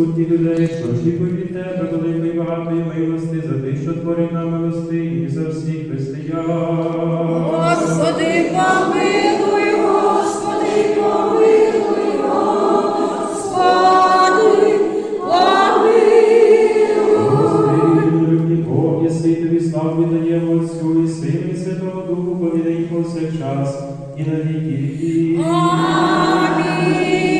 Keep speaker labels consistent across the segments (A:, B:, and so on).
A: сутні людей, що очікують від тебе, великої багатої милости, за те, що творить нам милости, і за всіх християн.
B: Господи, помилуй, Господи, помилуй, Господи, помилуй.
A: Бог, єси тобі славу Отцю і Сину і Святого Духу, повідай повсякчас і на віки.
B: Амінь.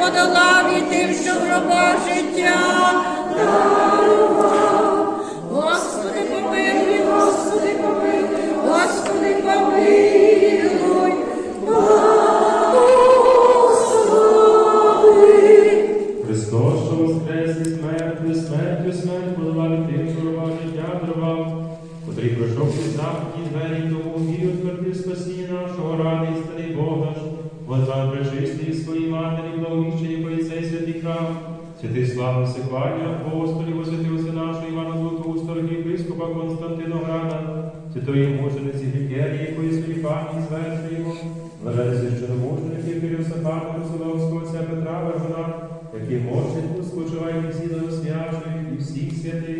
B: подолав і тим, що гроба життя дарував. Господи, помилуй, Господи, помилуй, Господи, помилуй,
A: святий Сихвання, Господи, освятився нашого Івана старого єпископа Константинограда, святої мучениці Гікерії, якої свої пам'ять звершуємо, Вважає священомучеників Кирилосафата Соловського отця Петра Варвара, які мовчать спочивають всі освячують і всіх святих,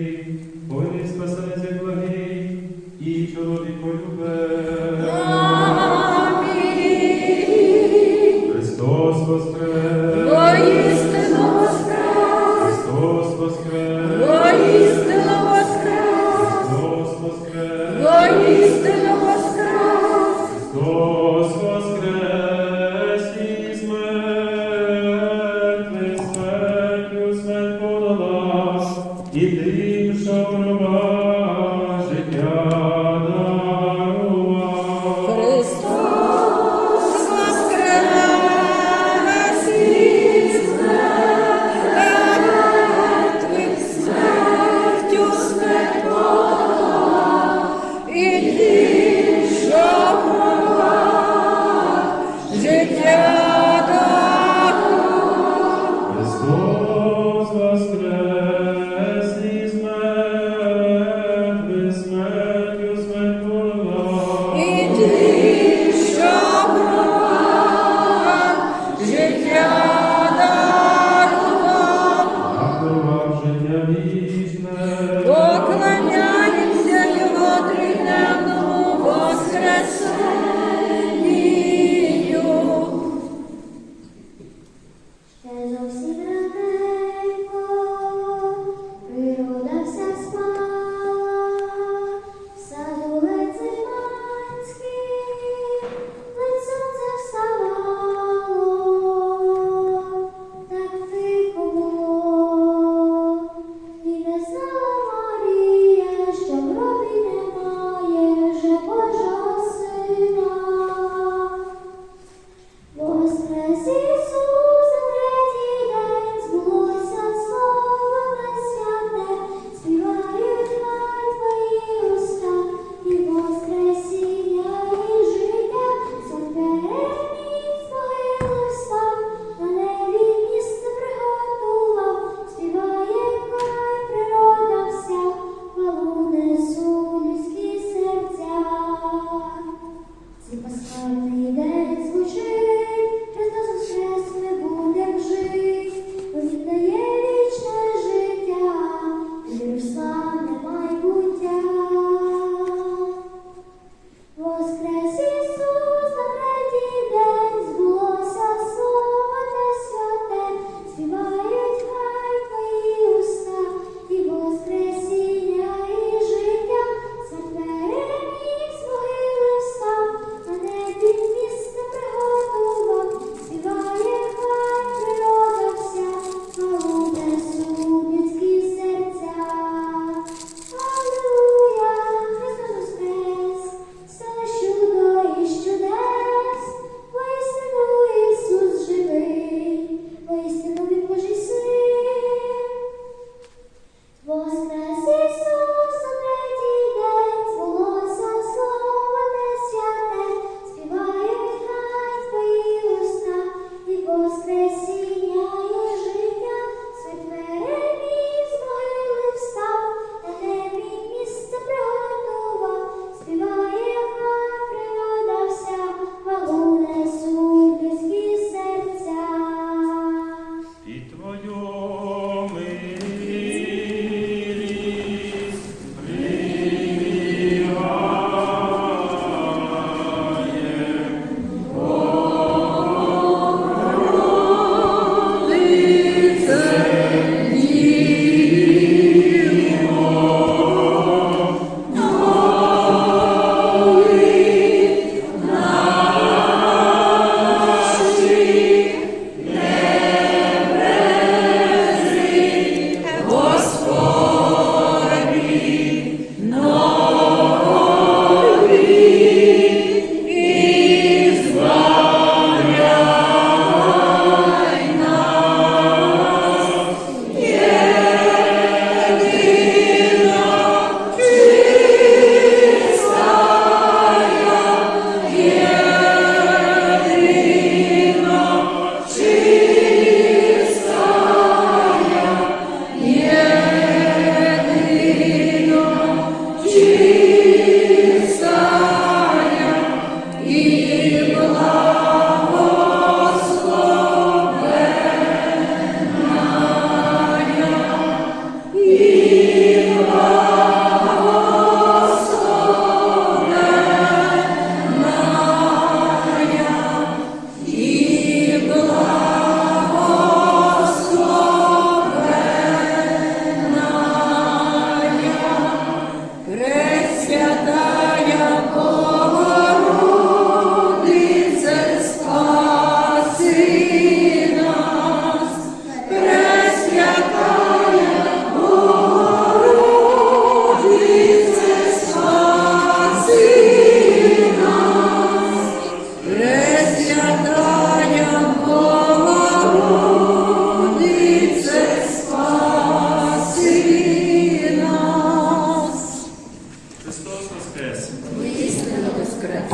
A: Христос Воскрес!
B: Істинно Воскрес!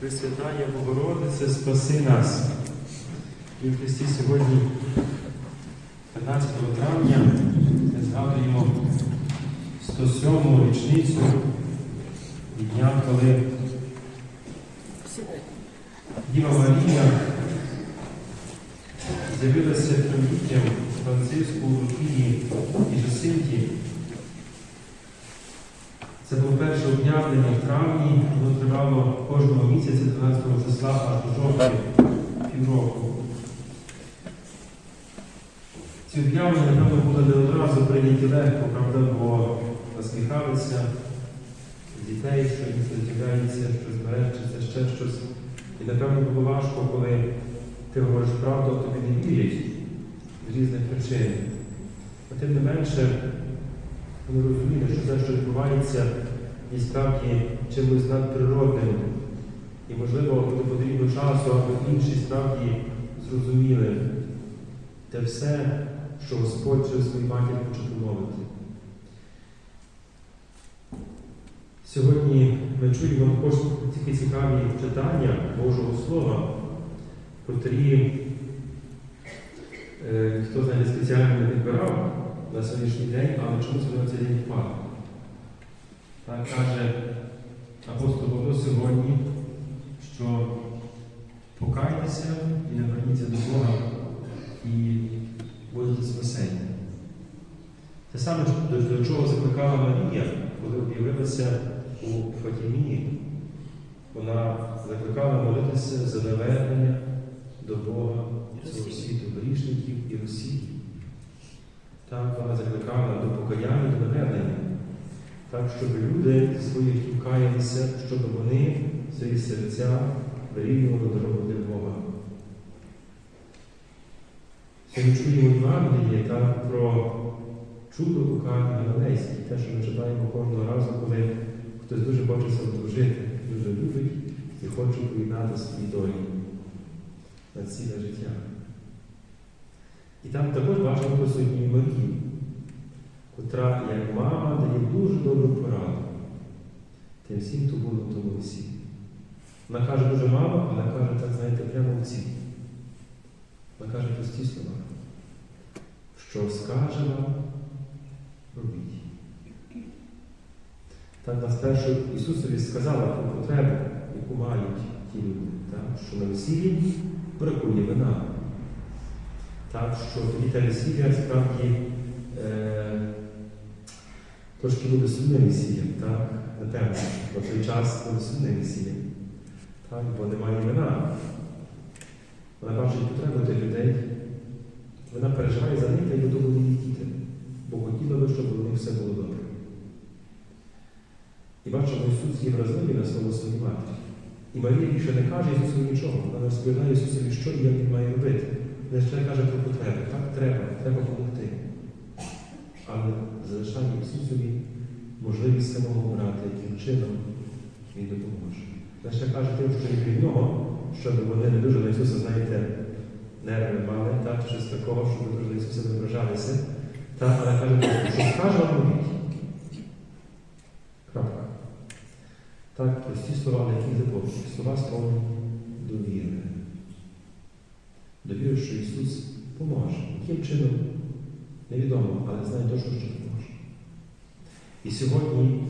A: Пресвятая Богородице, спаси нас! І в Христі сьогодні, 15 травня, ми згадуємо 107-му річницю дня, коли Діва Марія з'явилася людям Франциску Лукії і Жасинті. Це було перше обнявлення в травні, воно тривало кожного місяця 12 числа аж до жовтня, півроку. Ці об'явлення, напевно, були не одразу прийняті легко, правда, бо насміхалися дітей, що їм з'являється, щось мережиться, ще щось. І напевно було важко, коли ти говориш правду, а тобі не вірять з різних причин. А тим не менше, вони розуміли, що те, що відбувається, є справді чимось надприродним. І, можливо, буде потрібно часу, аби інші справді зрозуміли те все, що Господь через свою матір хоче промовити. Сьогодні ми чуємо також такі цікаві читання Божого Слова, котрі е, хто знає спеціально не підбирав на сьогоднішній день, але чомусь вони на цей день впали. Так каже апостол Павло сьогодні, що покайтеся і наверніться до Бога і будете спасені. Те саме, до чого закликала Марія, коли об'явилася у Фатімії, вона закликала молитися за навернення до Бога цього світу грішників і Росії. Так вона закликала до покаяння, до навернення. Так, щоб люди своїх каялися, щоб вони свої серця вирівнювали дорогу для Бога. Сьогодні чуємо Євангеліє так, про чудо у Кані те, що ми читаємо кожного разу, коли хтось дуже хоче себе дружити, дуже любить і хоче поєднати свої долі на ціле життя. І там також бачимо присутню Марію, котра, як мама, дає дуже добру пораду тим всім, хто був на тому весіллі. Вона каже дуже мало, але каже, так знаєте, прямо в цілі. Вона каже прості слова, що скаже вам, робіть. Так нас перше Ісусові сказала про потребу, яку мають ті люди, так? що на весіллі бракує вина. Так, що тоді те справді е, трошки буде сумним весіллям, так? Напевно, бо той час буде сумним весіллям. Так, бо немає вина. Вона бачить потребу тих людей. Вона переживає за них та й готова її діти, бо хотіла би, щоб у них все було добре. І бачимо, Ісус є вразливий на слово своїй матері. І Марія більше не каже Ісусу нічого. Вона розповідає Ісусові, що і як він має робити. Вона ще каже про потреби. Так, треба, треба допомогти. Але залишає Ісусові можливість самого обрати, яким чином Він допоможе. Вона ще каже тим, що і від нього, щоб вони не дуже на Ісуса, знаєте, нерви мали, так, щось такого, щоб дуже на Ісуса не вражалися. Так, але каже, що скаже вам. Крапка. Так, прості слова, які глибокі. Слова сповнені довіри. Довіри, що Ісус поможе. Яким чином? Невідомо, але знає точно, що поможе. І сьогодні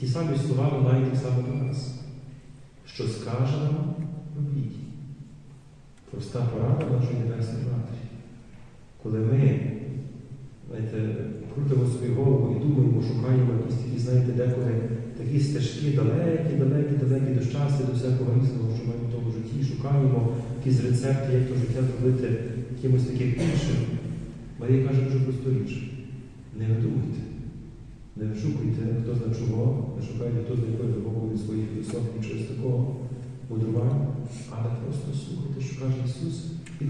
A: ті самі слова лунають так само до нас. Що скаже нам, робіть. Проста порада нашої Небесної Матері. Коли ми знаєте, крутимо свою голову і думаємо, шукаємо якісь такі, знаєте, деколи такі стежки далекі, далекі, далекі до щастя, до всякого різного, що ми в тому житті шукаємо якісь рецепти, як то життя зробити якимось таким іншим. Марія каже дуже просту річ. Не видумуйте, не вишукуйте, хто зна чого, не шукайте хто з якої вимоги своїх філософій через такого мудрування, але просто слухайте, що каже Ісус, і.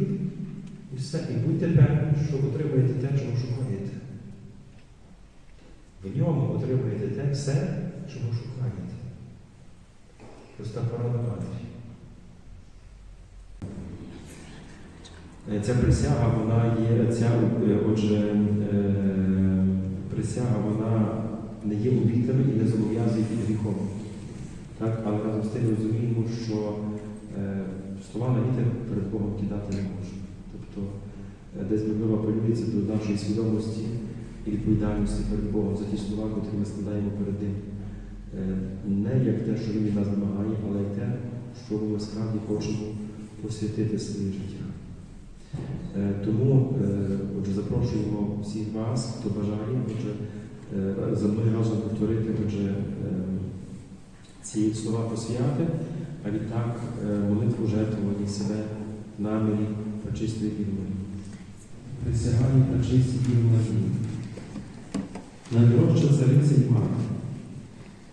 A: І все. І будьте певні, що отримаєте те, чого шукаєте. В ньому отримаєте те все, чого шукаєте. Проста порада матері. Е, Ця присяга, вона є, ця, е, отже, е, присяга, вона не є обітами і не зобов'язує під гріхом. Так? Але разом монастирі розуміємо, що е, слова на вітер перед Богом кидати не можна. Тобто десь можливо апелюється до нашої свідомості і відповідальності перед Богом за ті слова, які ми складаємо перед Ним. Е, Не як те, що Він нас вимагає, але й те, що ми справді хочемо посвятити своє життя. Е, Тому е, отже, запрошуємо всіх вас, хто бажає, отже, за мною разом повторити отже, ці слова посвяти, а відтак молитву жертвування себе намірі пречистої Діви Марії. Присягаю пречистій Діви Марії, найдорожча цариця і мати,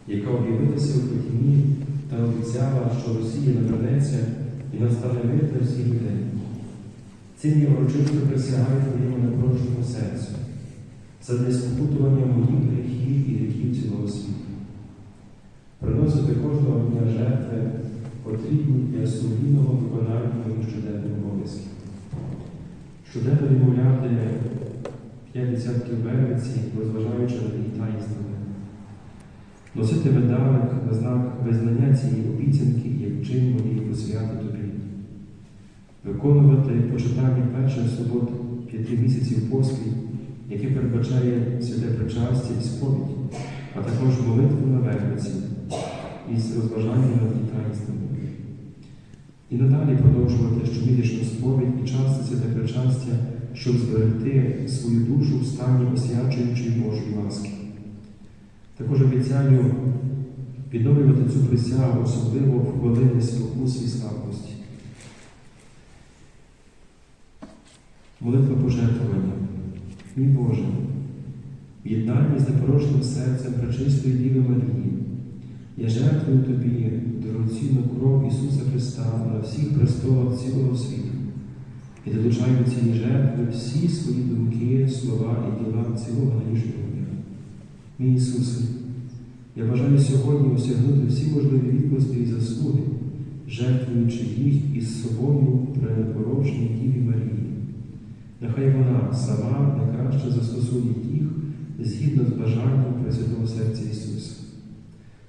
A: яка об'явилася у Фатімі та обіцяла, що Росія навернеться і настане мир для всіх людей. Цим я урочисто присягаю твоєму непрошеному серцю, задля спокутування моїх гріхів і гріхів цілого світу. Приносити кожного дня жертви потрібні для сумлінного виконання моїх щоденних обов'язків. Щоденно відмовляти п'ять десятків вервиці, розважаючи над її таїнствами. Носити медалик на знак визнання цієї обіцянки як чин моєї посвяти тобі виконувати почитання перших субот п'яти місяців поспіль, яке передбачає святе причастя і сповідь, а також молитву на верниці із розважанням над дітайствами. І надалі продовжувати щомісячну сповідь і часто святе причастя, щоб зберегти свою душу в стані освячуючої Божої ласки. Також обіцяю відновлювати цю присягу, особливо в хвилини спокус і слабкості. Молитва пожертвування. Мій Боже, в єднанні з непорочним серцем пречистої Діви Марії, я жертвую Тобі дорогоцінну кров Ісуса Христа на всіх престолах цілого світу і долучаю до цієї жертви всі свої думки, слова і діла цілого нинішнього дня. Мій Ісусе, я бажаю сьогодні осягнути всі можливі відпусти і заслуги, жертвуючи їх із собою при непорочній Діві Марії. Нехай вона сама найкраще застосує їх згідно з бажанням Пресвятого серця Ісуса.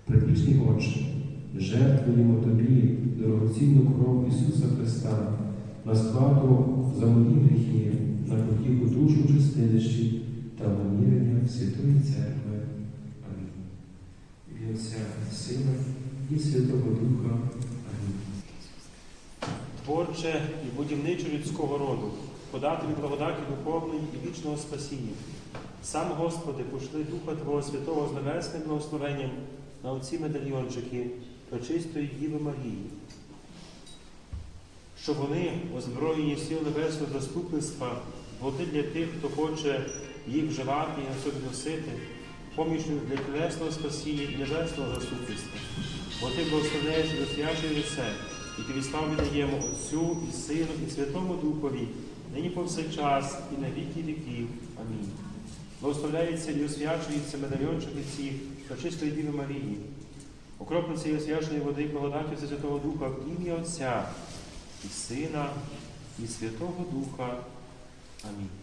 A: Предвічний Отче, жертвуємо Тобі дорогоцінну кров Ісуса Христа на сплату за мої гріхи, на потіху душу чистилищі та намірення Святої Церкви. Амінь. І Отця Сина і Святого Духа. Амінь.
C: Творче і будівниче людського роду, подати від благодаті духовної і вічного спасіння. Сам, Господи, пошли Духа Твого Святого з небесним благословенням на оці медальйончики пречистої Діви Марії, щоб вони, озброєні сил небесного заступництва, були для тих, хто хоче їх вживати і на собі носити, помічню для тілесного спасіння і небесного заступництва. Бо ти благословляєш і освячуєш все, і тобі славу віддаємо Отцю і Сину, і Святому Духові, нині повсякчас, і на віки віків. Амінь. Благословляється і освячується медальйончики ці пречистої Діви Марії. Окропно цієї освяченої води благодаті Святого Духа в ім'я Отця і Сина, і Святого Духа. Амінь.